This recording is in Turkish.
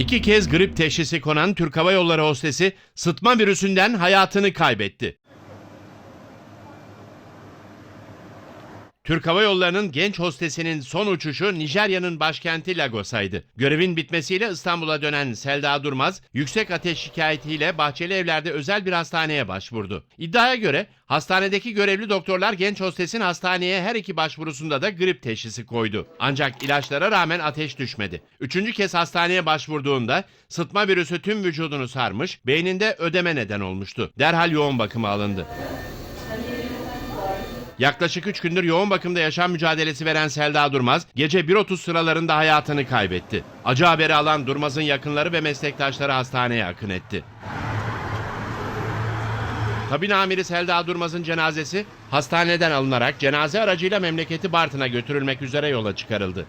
İki kez grip teşhisi konan Türk Hava Yolları hostesi sıtma virüsünden hayatını kaybetti. Türk Hava Yolları'nın genç hostesinin son uçuşu Nijerya'nın başkenti Lagos'aydı. Görevin bitmesiyle İstanbul'a dönen Selda Durmaz, yüksek ateş şikayetiyle Bahçeli Evler'de özel bir hastaneye başvurdu. İddiaya göre hastanedeki görevli doktorlar genç hostesin hastaneye her iki başvurusunda da grip teşhisi koydu. Ancak ilaçlara rağmen ateş düşmedi. Üçüncü kez hastaneye başvurduğunda sıtma virüsü tüm vücudunu sarmış, beyninde ödeme neden olmuştu. Derhal yoğun bakıma alındı. Yaklaşık 3 gündür yoğun bakımda yaşam mücadelesi veren Selda Durmaz, gece 1.30 sıralarında hayatını kaybetti. Acı haberi alan Durmaz'ın yakınları ve meslektaşları hastaneye akın etti. Kabin amiri Selda Durmaz'ın cenazesi hastaneden alınarak cenaze aracıyla memleketi Bartın'a götürülmek üzere yola çıkarıldı.